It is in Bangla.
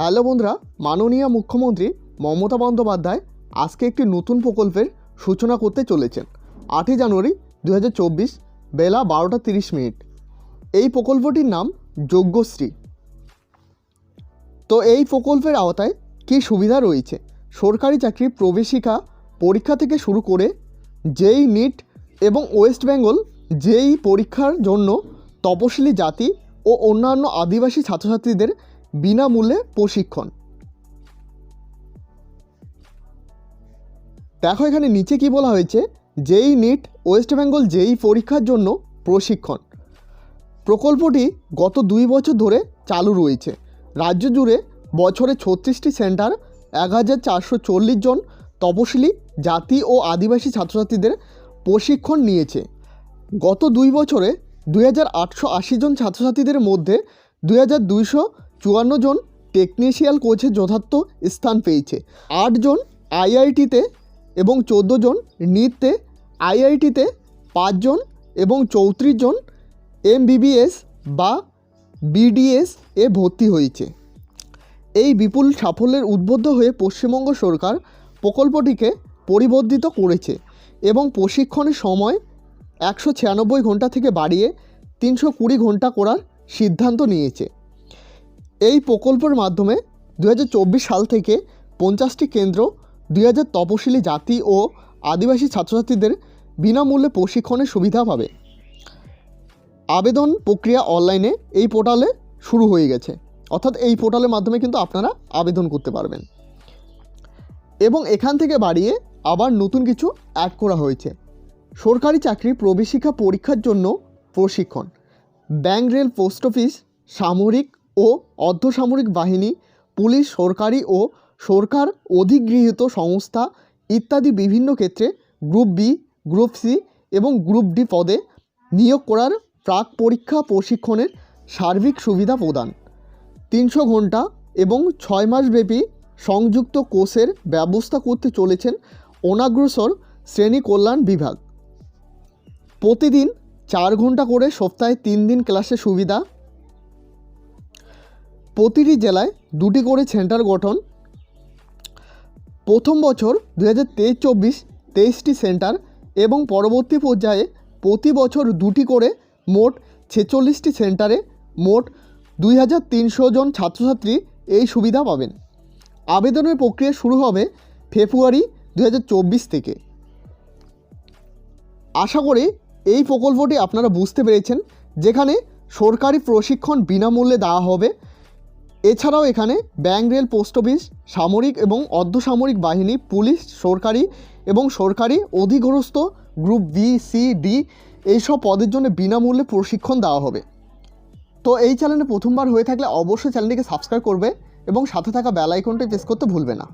হ্যালো বন্ধুরা, মাননীয় মুখ্যমন্ত্রী মমতা বন্দ্যোপাধ্যায় আজকে একটি নতুন প্রকল্পের সূচনা করতে চলেছেন। আটই জানুয়ারি দু হাজার চব্বিশ, বেলা বারোটা তিরিশ মিনিট। এই প্রকল্পটির নাম যজ্ঞশ্রী। তো এই প্রকল্পের আওতায় কী সুবিধা রয়েছে? সরকারি চাকরি প্রবেশিকা পরীক্ষা থেকে শুরু করে যেই নিট এবং ওয়েস্ট বেঙ্গল যেই পরীক্ষার জন্য তপশিলি জাতি ও অন্যান্য আদিবাসী ছাত্রছাত্রীদের বিনামূল্যে প্রশিক্ষণ। দেখো এখানে নিচে কি বলা হয়েছে? যেই নিট ওয়েস্ট বেঙ্গল যেই পরীক্ষার জন্য প্রশিক্ষণ। প্রকল্পটি গত দুই বছর ধরে চালু রয়েছে। রাজ্য জুড়ে বছরে ছত্রিশটি সেন্টার, এক হাজার চারশো চল্লিশ জন তপশিলি, জাতি ও আদিবাসী ছাত্রছাত্রীদের প্রশিক্ষণ নিয়েছে। গত দুই বছরে দুই হাজার আটশো আশি জন ছাত্রছাত্রীদের মধ্যে দুই হাজার দুইশো চুয়ান্ন জন টেকনিশিয়াল কোচে যথার্থ স্থান পেয়েছে। আটজন আইআইটিতে এবং চোদ্দ জন নিটতে আইআইটিতে পাঁচজন এবং চৌত্রিশ জন এমবিবিএস বা বিডিএস এ ভর্তি হয়েছে। এই বিপুল সাফল্যের উদ্বুদ্ধ হয়ে পশ্চিমবঙ্গ সরকার প্রকল্পটিকে পরিবর্ধিত করেছে এবং প্রশিক্ষণের সময় একশো ছিয়ানব্বই ঘণ্টা থেকে বাড়িয়ে তিনশো কুড়ি ঘণ্টা করার সিদ্ধান্ত নিয়েছে। এই প্রকল্পের মাধ্যমে দু হাজার চব্বিশ সাল থেকে পঞ্চাশটি কেন্দ্র, দুই হাজার তপশিলি জাতি ও আদিবাসী ছাত্রছাত্রীদের বিনামূল্যে প্রশিক্ষণের সুবিধা পাবে। আবেদন প্রক্রিয়া অনলাইনে এই পোর্টালে শুরু হয়ে গেছে। অর্থাৎ এই পোর্টালের মাধ্যমে কিন্তু আপনারা আবেদন করতে পারবেন। এবং এখান থেকে বাড়িয়ে আবার নতুন কিছু অ্যাড করা হয়েছে। সরকারি চাকরি প্রবেশিকা পরীক্ষার জন্য প্রশিক্ষণ। ব্যাংক রেল পোস্ট অফিস সামরিক ও অর্ধসামরিক বাহিনী, পুলিশ, সরকারি ও সরকার অধিগৃহীত সংস্থা ইত্যাদি বিভিন্ন ক্ষেত্রে গ্রুপ বি, গ্রুপ সি এবং গ্রুপ ডি পদে নিয়োগ করার প্রাক পরীক্ষা প্রশিক্ষণের সার্বিক সুবিধা প্রদান। তিনশো ঘণ্টা এবং ছয় মাসব্যাপী সংযুক্ত কোর্সের ব্যবস্থা করতে চলেছেন অনাগ্রসর শ্রেণি কল্যাণ বিভাগ। প্রতিদিন চার ঘণ্টা করে সপ্তাহে তিন দিন ক্লাসের সুবিধা প্রতিটি জেলায় দুটি করে সেন্টার গঠন। প্রথম বছর দু হাজার তেইশ চব্বিশ তেইশটি সেন্টার এবং পরবর্তী পর্যায়ে প্রতি বছর দুটি করে মোট ছেচল্লিশটি সেন্টারে মোট দুই হাজার তিনশো জন ছাত্রছাত্রী এই সুবিধা পাবেন। আবেদনের প্রক্রিয়া শুরু হবে ফেব্রুয়ারি দু হাজার চব্বিশ থেকে। আশা করি এই প্রকল্পটি আপনারা বুঝতে পেরেছেন। যেখানে সরকারি প্রশিক্ষণ বিনামূল্যে দেওয়া হবে। এছাড়াও এখানে ব্যাংক রেল, পোস্ট অফিস, সামরিক এবং অর্ধসামরিক বাহিনী, পুলিশ, সরকারি এবং সরকারি অধিগ্রস্ত গ্রুপ বি সি ডি এইসব পদের জন্য বিনামূল্যে প্রশিক্ষণ দেওয়া হবে। তো এই চ্যানেলে প্রথমবার হয়ে থাকলে অবশ্যই চ্যানেলটিকে সাবস্ক্রাইব করবে এবং সাথে থাকা বেল আইকনটি প্রেস করতে ভুলবে না।